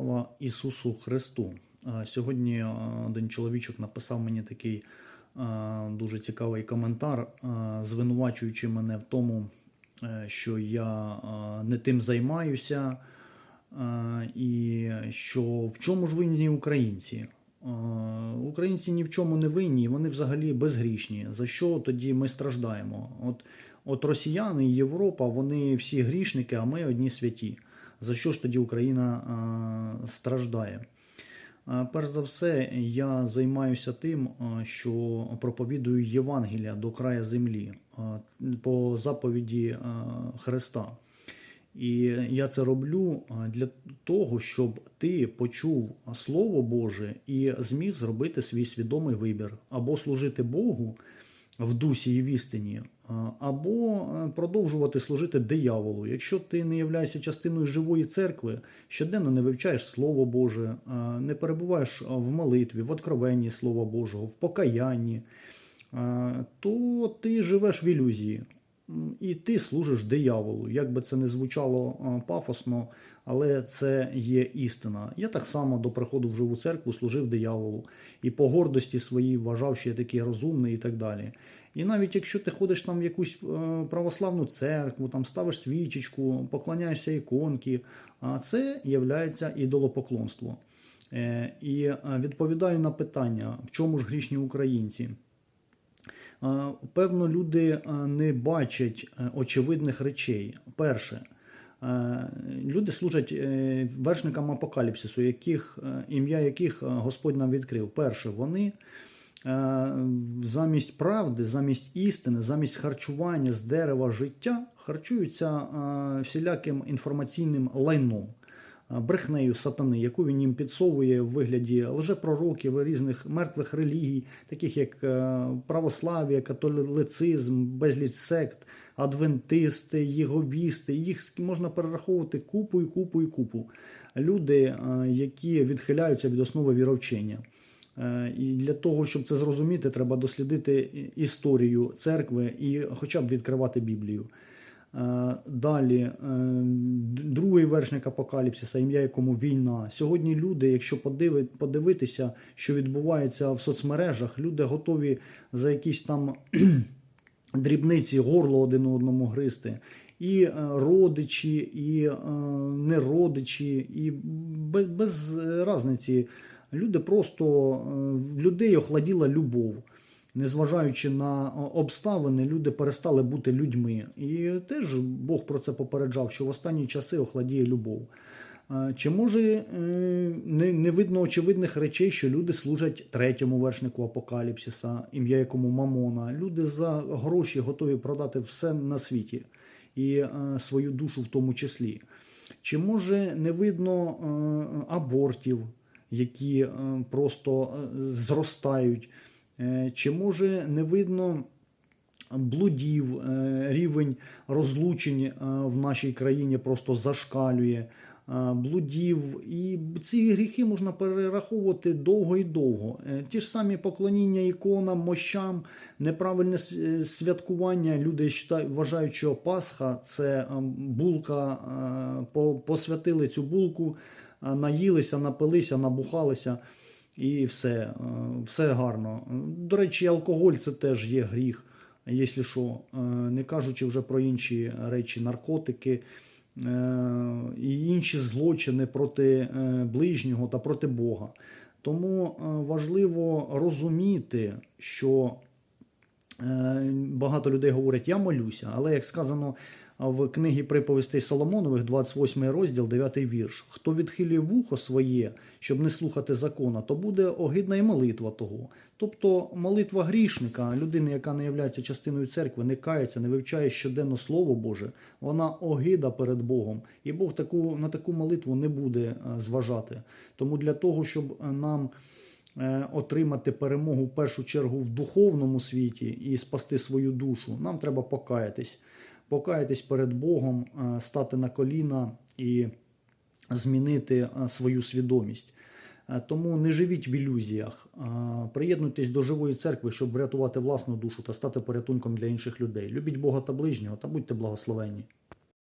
Слава Ісусу Христу! Сьогодні один чоловічок написав мені такий дуже цікавий коментар, звинувачуючи мене в тому, е, що я не тим займаюся, і що в чому ж винні українці? Українці ні в чому не винні, вони взагалі безгрішні. За що тоді ми страждаємо? От, от росіяни і Європа, вони всі грішники, а ми одні святі. За що ж тоді Україна а, страждає? А, Перш за все, я займаюся тим, що проповідую Євангелія до края землі по заповіді Христа. І я це роблю для того, щоб ти почув Слово Боже і зміг зробити свій свідомий вибір або служити Богу в дусі і в істині, або е, продовжувати служити дияволу. Якщо ти не являєшся частиною живої церкви, щоденно не вивчаєш Слово Боже, не перебуваєш в молитві, в откровенні Слова Божого, в покаянні, то ти живеш в ілюзії. І ти служиш дияволу. Як би це не звучало пафосно, але це є істина. Я так само до приходу в живу церкву служив дияволу і по гордості своїй вважав, що я такий розумний і так далі. І навіть якщо ти ходиш там в якусь е, православну церкву, там ставиш свічечку, поклоняєшся іконки, а це є ідолопоклонство. Е, І е, відповідаю на питання, в чому ж грішні українці. Е, Певно, люди е, не бачать е, очевидних речей. Перше, люди служать вершникам апокаліпсису, яких, ім'я яких Господь нам відкрив. Перше, вони замість правди, замість істини, замість харчування з дерева життя харчуються всіляким інформаційним лайном брехнею сатани, яку він їм підсовує в вигляді лжепророків, різних мертвих релігій, таких як е, православ'я, католицизм, безліч сект, адвентисти, єговісти. Їх можна перераховувати купу і купу і купу. Люди, е, які відхиляються від основи віровчення. Е, І для того, щоб це зрозуміти, треба дослідити історію церкви і хоча б відкривати Біблію. Е, Далі, е, другий вершник апокаліпсиса, ім'я якому війна. Сьогодні люди, якщо подиви- подивитися, що відбувається в соцмережах, люди готові за якісь там дрібниці горло один одному гризти. І е, родичі, і неродичі, і без, різниці. Люди просто в людей охладіла любов. Незважаючи на обставини, люди перестали бути людьми. І теж Бог про це попереджав, що в останні часи охладіє любов. Чи може е, не, видно очевидних речей, що люди служать третьому вершнику апокаліпсиса, ім'я якому Мамона. Люди за гроші готові продати все на світі і е, свою душу в тому числі. Чи може не видно е, абортів, які просто зростають? Е, Чи може не видно блудів, е, рівень розлучень е, в нашій країні просто зашкалює. Блудів, і ці гріхи можна перераховувати довго і довго. Ті ж самі поклоніння іконам, мощам, неправильне святкування. Люди вважають, що Пасха це булка, по- посвятили цю булку, наїлися, напилися, набухалися. І все, е, все гарно. До речі, алкоголь це теж є гріх, якщо що, Е, не кажучи вже про інші речі, наркотики е, і інші злочини проти ближнього та проти Бога. Тому важливо розуміти, що Багато людей говорять, я молюся, але як сказано в книгі приповістей Соломонових, 28 розділ, 9 вірш. Хто відхилює вухо своє, щоб не слухати закона, то буде огидна і молитва того. Тобто молитва грішника, людини, яка не є частиною церкви, не кається, не вивчає щоденно Слово Боже, вона огида перед Богом. І Бог таку, на таку молитву не буде е, зважати. Тому для того, щоб е, нам е, отримати перемогу в першу чергу в духовному світі і спасти свою душу, нам треба покаятись. Покаятись перед Богом, е, стати на коліна і змінити е, свою свідомість. Е, Тому не живіть в ілюзіях, приєднуйтесь до живої церкви, щоб врятувати власну душу та стати порятунком для інших людей. Любіть Бога та ближнього та будьте благословенні.